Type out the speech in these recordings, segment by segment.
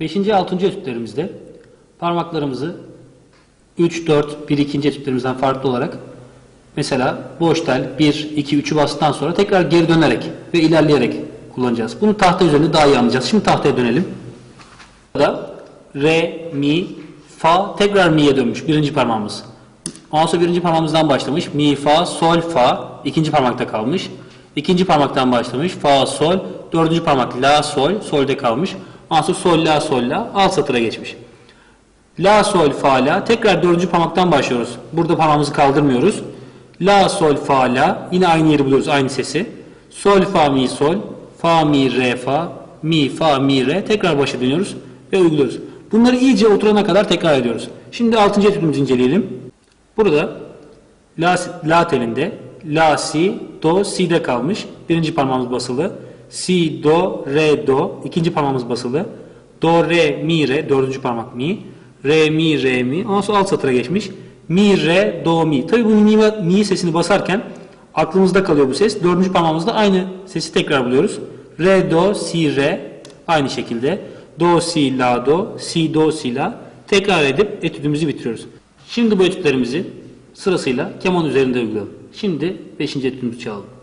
Beşinci, altıncı etütlerimizde parmaklarımızı 3, 4, 1, 2. etütlerimizden farklı olarak mesela boş tel 1, 2, 3'ü bastıktan sonra tekrar geri dönerek ve ilerleyerek kullanacağız. Bunu tahta üzerinde daha iyi anlayacağız. Şimdi tahtaya dönelim. Burada re, mi, fa tekrar mi'ye dönmüş birinci parmağımız. Ondan sonra birinci parmağımızdan başlamış. Mi, fa, sol, fa. ikinci parmakta kalmış. İkinci parmaktan başlamış. Fa, sol. Dördüncü parmak la, sol. Solde kalmış. Sonra sol, la, sol, la. Alt satıra geçmiş. La, sol, fa, la. Tekrar dördüncü parmaktan başlıyoruz. Burada parmağımızı kaldırmıyoruz. La, sol, fa, la. Yine aynı yeri buluyoruz. Aynı sesi. Sol, fa, mi, sol. Fa, mi, re, fa. Mi, fa, mi, re. Tekrar başa dönüyoruz ve uyguluyoruz. Bunları iyice oturana kadar tekrar ediyoruz. Şimdi altıncı etüdümüzü inceleyelim. Burada la, la telinde la, si, do, si'de kalmış. Birinci parmağımız basılı. Si, do, re, do. ikinci parmağımız basılı. Do, re, mi, re. Dördüncü parmak mi. Re, mi, re, mi. Ondan sonra alt satıra geçmiş. Mi, re, do, mi. Tabi bu mi, mi sesini basarken aklımızda kalıyor bu ses. Dördüncü parmağımızda aynı sesi tekrar buluyoruz. Re, do, si, re. Aynı şekilde. Do, si, la, do. Si, do, si, la. Tekrar edip etüdümüzü bitiriyoruz. Şimdi bu etütlerimizi sırasıyla keman üzerinde uygulayalım. Şimdi 5. etüdümüzü çalalım.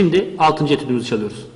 Şimdi 6. etüdümüzü çalıyoruz.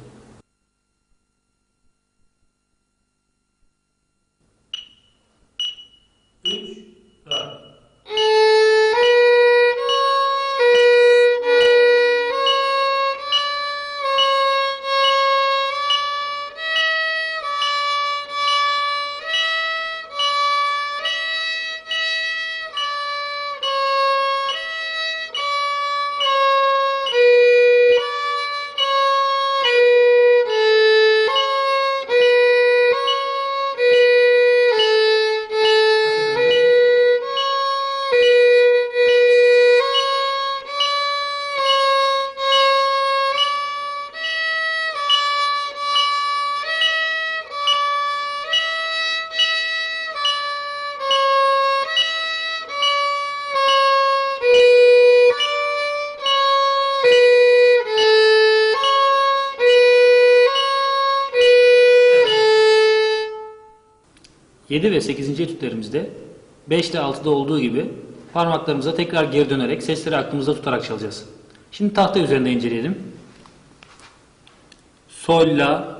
7 ve 8. etütlerimizde 5'te 6'da olduğu gibi parmaklarımıza tekrar geri dönerek sesleri aklımızda tutarak çalacağız. Şimdi tahta üzerinde inceleyelim. Sol, la,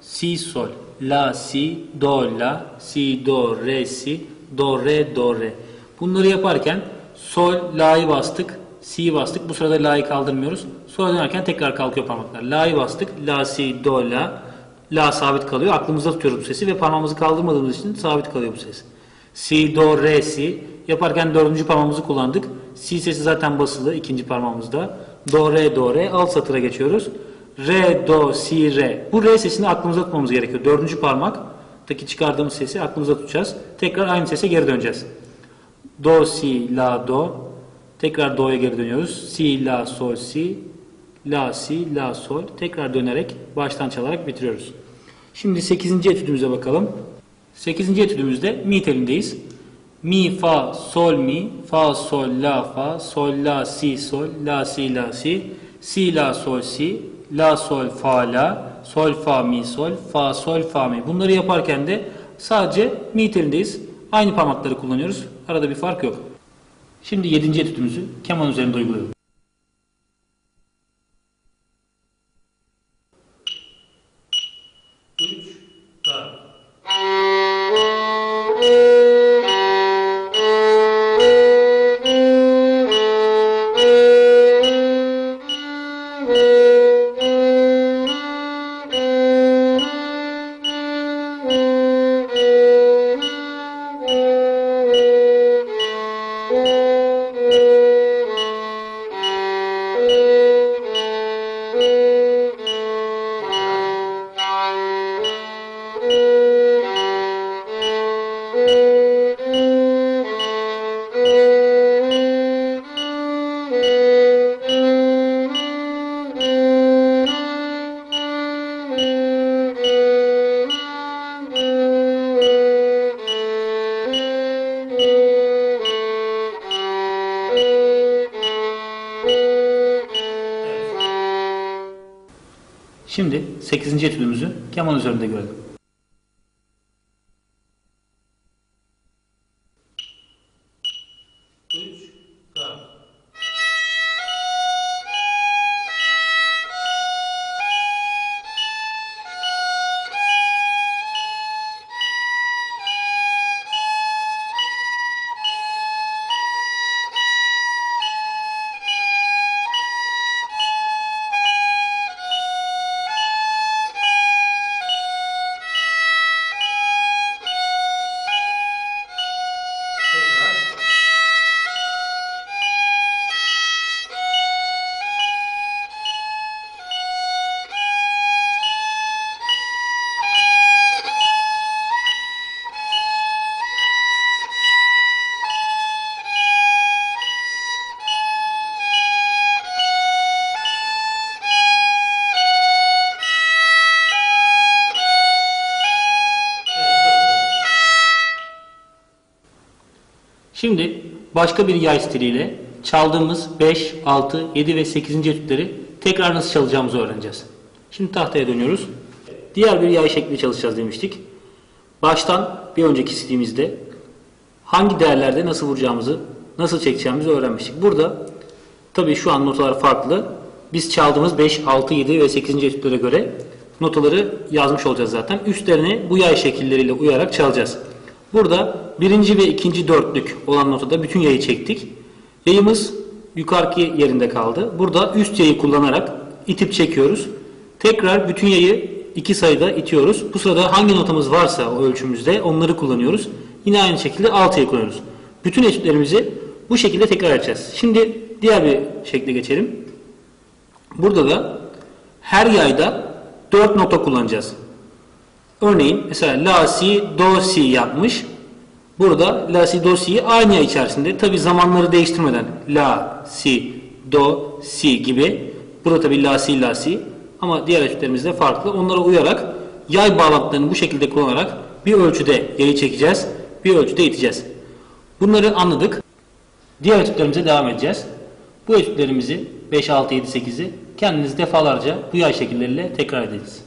si, sol. La, si, do, la, si, do, re, si, do, re, do, re. Bunları yaparken sol, la'yı bastık, si'yi bastık. Bu sırada la'yı kaldırmıyoruz. Sonra dönerken tekrar kalkıyor parmaklar. La'yı bastık, la, si, do, la, La sabit kalıyor. Aklımızda tutuyoruz bu sesi ve parmağımızı kaldırmadığımız için sabit kalıyor bu ses. Si, do, re, si. Yaparken dördüncü parmağımızı kullandık. Si sesi zaten basılı ikinci parmağımızda. Do, re, do, re. Alt satıra geçiyoruz. Re, do, si, re. Bu re sesini aklımızda tutmamız gerekiyor. Dördüncü parmaktaki çıkardığımız sesi aklımızda tutacağız. Tekrar aynı sese geri döneceğiz. Do, si, la, do. Tekrar do'ya geri dönüyoruz. Si, la, sol, si. La, si, la, sol. Tekrar dönerek baştan çalarak bitiriyoruz. Şimdi 8. etüdümüze bakalım. 8. etüdümüzde mi telindeyiz. Mi, fa, sol, mi, fa, sol, la, fa, sol, la, si, sol, la, si, la, si, si, la, sol, si, la, sol, fa, la, sol, fa, mi, sol, fa, sol, fa, mi. Bunları yaparken de sadece mi telindeyiz. Aynı parmakları kullanıyoruz. Arada bir fark yok. Şimdi 7. etüdümüzü keman üzerinde uygulayalım. Şimdi 8. etüdümüzü keman üzerinde görelim. Each Şimdi başka bir yay stiliyle çaldığımız 5, 6, 7 ve 8. etütleri tekrar nasıl çalacağımızı öğreneceğiz. Şimdi tahtaya dönüyoruz. Diğer bir yay şekli çalışacağız demiştik. Baştan bir önceki stilimizde hangi değerlerde nasıl vuracağımızı, nasıl çekeceğimizi öğrenmiştik. Burada tabii şu an notalar farklı. Biz çaldığımız 5, 6, 7 ve 8. etütlere göre notaları yazmış olacağız zaten. Üstlerini bu yay şekilleriyle uyarak çalacağız. Burada birinci ve ikinci dörtlük olan notada bütün yayı çektik. Yayımız yukarıki yerinde kaldı. Burada üst yayı kullanarak itip çekiyoruz. Tekrar bütün yayı iki sayıda itiyoruz. Bu sırada hangi notamız varsa o ölçümüzde onları kullanıyoruz. Yine aynı şekilde alt yayı kullanıyoruz. Bütün etütlerimizi bu şekilde tekrar edeceğiz. Şimdi diğer bir şekle geçelim. Burada da her yayda 4 nota kullanacağız. Örneğin mesela La, Si, Do, Si yapmış. Burada La, Si, Do, Si'yi aynı içerisinde tabi zamanları değiştirmeden La, Si, Do, Si gibi. Burada tabi La, Si, La, Si ama diğer etütlerimizde farklı. Onlara uyarak yay bağlantılarını bu şekilde kullanarak bir ölçüde yayı çekeceğiz. Bir ölçüde iteceğiz. Bunları anladık. Diğer etütlerimize devam edeceğiz. Bu etütlerimizi 5, 6, 7, 8'i kendiniz defalarca bu yay şekilleriyle tekrar ediniz.